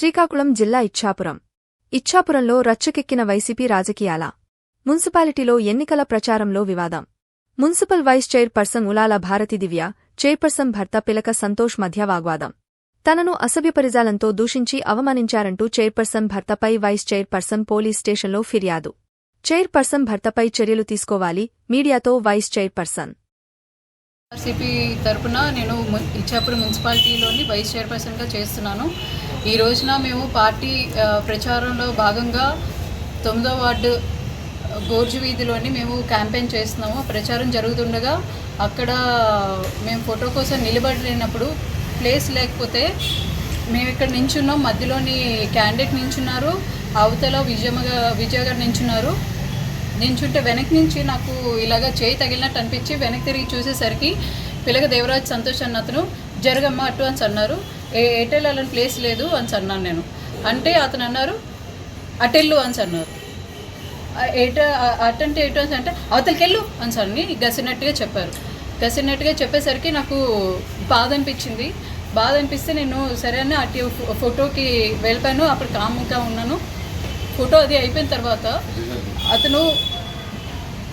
శ్రీకాకుళం జిల్లా ఇచ్ఛాపురం. ఇచ్ఛాపురంలో రచ్చకెక్కిన వైసీపీ రాజకీయాల. మున్సిపాలిటీలో ఎన్నికల ప్రచారంలో వివాదం. Municipal vice chairperson Ulala Bharati Divya chairperson భర్త పిలక సంతోష్ మధ్య వాగ్వాదం. తనను అసభ్యపరిజాలంతో దూషించి అవమానించారంటూ చైర్పర్సన్ భర్తపై వైస్ చైర్పర్సన్ పోలీస్ స్టేషన్లో ఫిర్యాదు. చైర్పర్సన్ భర్తపై చర్యలు తీసుకోవాలి మీడియాతో వైస్ చైర్పర్సన్ ఆర్సీపీ తరపున నేను ము- ఇచ్చాపురం మున్సిపాలిటీలోని వైస్ చైర్పర్సన్గా చేస్తున్నాను. ఈ రోజున మేము పార్టీ ప్రచారంలో భాగంగా తొమ్మిదో వార్డు గోర్జు వీధిలోని మేము క్యాంపెయిన్ చేస్తున్నాము. ప్రచారం జరుగుతుండగా అక్కడ మేము ఫోటో కోసం నిలబడలేనప్పుడు ప్లేస్ లేకపోతే మేము ఇక్కడ నించున్నాం. మధ్యలోని క్యాండిడేట్ నించున్నారు. అవతల విజయమ్మ విజయ గారు నించున్నారు. నేను నించుంటే వెనక్కి నుంచి నాకు ఇలాగ చేయి తగిలినట్టు అనిపించి వెనక్కి తిరిగి చూసేసరికి పిల్లగ దేవరాజ్ సంతోష్ అన్న అతను జరగమ్మ అటు అని అన్నారు ఏ ఎటెళ్ళాలని అలాంటి ప్లేస్ లేదు అని అన్నాను నేను. అంటే అతను అన్నారు అటెల్లు అని అన్నారు ఏట అటంటే ఏటో అని అంటే అవతలకి వెళ్ళు అని సన్ని గసినట్టుగా చెప్పారు. గసినట్టుగా చెప్పేసరికి నాకు బాధ అనిపించింది. బాధ అనిపిస్తే నేను సరే అని అటు ఫోటోకి వెళ్ళిపోయాను అప్పుడు కాముగా ఉన్నాను. ఫోటో అది అయిపోయిన తర్వాత అతను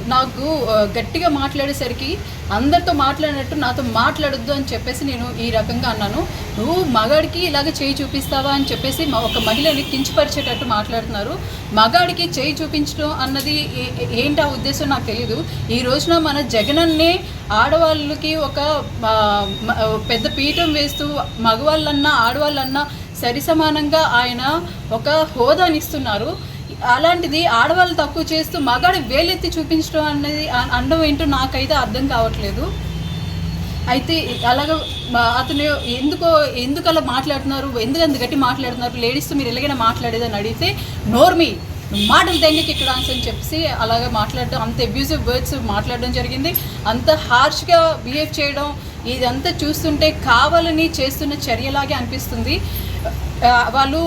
నాకు గట్టిగా మాట్లాడేసరికి అందరితో మాట్లాడినట్టు నాతో మాట్లాడొద్దు అని చెప్పేసి నేను ఈ రకంగా అన్నాను. నువ్వు మగాడికి ఇలాగ చేయి చూపిస్తావా అని చెప్పేసి మా- ఒక మహిళని కించపరిచేటట్టు మాట్లాడుతున్నారు. మగాడికి చేయి చూపించడం అన్నది ఏ- ఏంటి ఆ ఉద్దేశం నాకు తెలియదు ఈ రోజున మన జగనన్నే ఆడవాళ్ళకి ఒక పెద్ద పీఠం వేస్తూ మగవాళ్ళన్నా ఆడవాళ్ళన్నా సరిసమానంగా ఆయన ఒక హోదానిస్తున్నారు. అలాంటిది ఆడవాళ్ళు తక్కువ చేస్తూ మగాడి వేలెత్తి చూపించడం అనేది అ- అనడం ఏంటో నాకైతే అర్థం కావట్లేదు. అయితే అలాగ అతను ఎందుకో ఎందుకు అలా మాట్లాడుతున్నారు? ఎందుకు అంత గట్టి మాట్లాడుతున్నారు? లేడీస్తో మీరు ఎలాగైనా మాట్లాడేదని అడిగితే నోర్మి మాటలు తెంగకి ఇక్కడ అని చెప్పేసి అలాగా మాట్లాడడం అంత అబ్యూజివ్ వర్డ్స్ మాట్లాడడం జరిగింది. అంత హార్ష్గా బిహేవ్ చేయడం ఇదంతా చూస్తుంటే కావాలని చేస్తున్న చర్యలాగే అనిపిస్తుంది. వాళ్ళు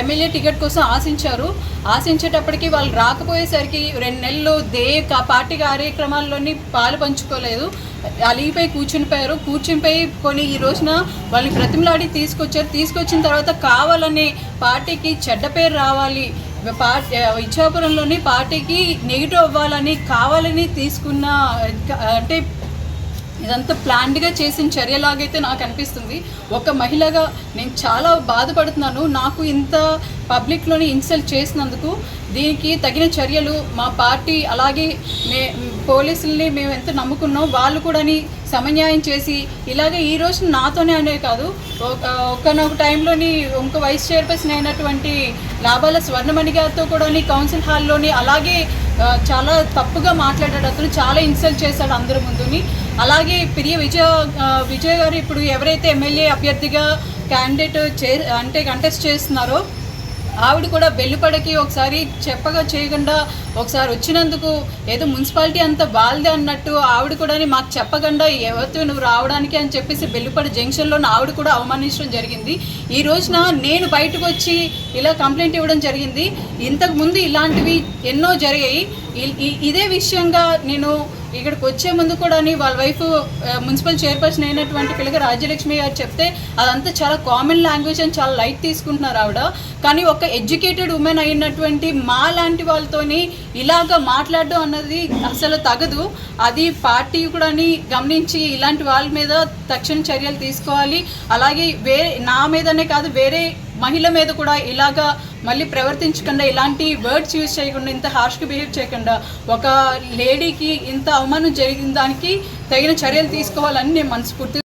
ఎమ్మెల్యే టికెట్ కోసం ఆశించారు. ఆశించేటప్పటికి వాళ్ళు రాకపోయేసరికి రెండు నెలలు దే పార్టీ కార్యక్రమాల్లోని పాలు పంచుకోలేదు. అలిగిపోయి కూర్చునిపోయారు. కూర్చునిపోయి కొన్ని ఈ రోజున వాళ్ళని ప్రతిమలాడి తీసుకొచ్చారు. తీసుకొచ్చిన తర్వాత కావాలని పార్టీకి చెడ్డ పేరు రావాలి. పార్టీ ఇచ్చాపురంలోని పార్టీకి నెగిటివ్ అవ్వాలని కావాలని తీసుకున్న అంటే ఇదంతా ప్లాన్డ్గా చేసిన చర్యలాగైతే నాకు అనిపిస్తుంది. ఒక మహిళగా నేను చాలా బాధపడుతున్నాను. నాకు ఇంత పబ్లిక్లోని ఇన్సల్ట్ చేసినందుకు దీనికి తగిన చర్యలు మా పార్టీ అలాగే మే పోలీసుల్ని మేము ఎంత నమ్ముకున్నాం వాళ్ళు కూడాని సమన్యాయం చేసి ఇలాగే ఈ రోజు నాతోనే అనే కాదు ఒకనొక టైంలోని ఇంకో వైస్ చైర్పర్సన్ అయినటువంటి లాభాల స్వర్ణమణి గారితో కూడా కౌన్సిల్ హాల్లోని అలాగే చాలా తప్పుగా మాట్లాడాడు అతను చాలా ఇన్సల్ట్ చేశాడు అందరి ముందుని. అలాగే ప్రియ విజయ విజయ్ గారు ఇప్పుడు ఎవరైతే ఎమ్మెల్యే అభ్యర్థిగా క్యాండిడేట్ చే అంటే కంటెస్ట్ చేస్తున్నారో ఆవిడ కూడా బెల్లుపడకి ఒకసారి చెప్పగా చేయకుండా ఒకసారి వచ్చినందుకు ఏదో మున్సిపాలిటీ అంతా బాలదే అన్నట్టు ఆవిడ కూడా మాకు చెప్పకుండా ఎవరితో నువ్వు రావడానికి అని చెప్పేసి బెల్లిపడ జంక్షన్లో ఆవిడ కూడా అవమానించడం జరిగింది. ఈ రోజున నేను బయటకు వచ్చి ఇలా కంప్లైంట్ ఇవ్వడం జరిగింది. ఇంతకుముందు ఇలాంటివి ఎన్నో జరిగాయి. ఇదే విషయంగా నేను ఇక్కడికి వచ్చే ముందు కూడా వాళ్ళ వైఫ్ మున్సిపల్ చైర్పర్సన్ అయినటువంటి పిల్లగా రాజ్యలక్ష్మి గారు చెప్తే అదంతా చాలా కామన్ లాంగ్వేజ్ అని చాలా లైట్ తీసుకుంటున్నారు ఆవిడ. కానీ ఒక ఎడ్యుకేటెడ్ ఉమెన్ అయినటువంటి మా లాంటి వాళ్ళతోని ఇలాగ మాట్లాడడం అన్నది అసలు తగదు. అది పార్టీ కూడా గమనించి ఇలాంటి వాళ్ళ మీద తక్షణ చర్యలు తీసుకోవాలి. అలాగే వేరే నా మీదనే కాదు వేరే మహిళ మీద కూడా ఇలాగా మళ్ళీ ప్రవర్తించకుండా ఇలాంటి వర్డ్స్ యూజ్ చేయకుండా ఇంత హార్ష్గా బిహేవ్ చేయకుండా ఒక లేడీకి ఇంత అవమానం జరిగిన దానికి తగిన చర్యలు తీసుకోవాలని నేను మనస్ఫూర్తి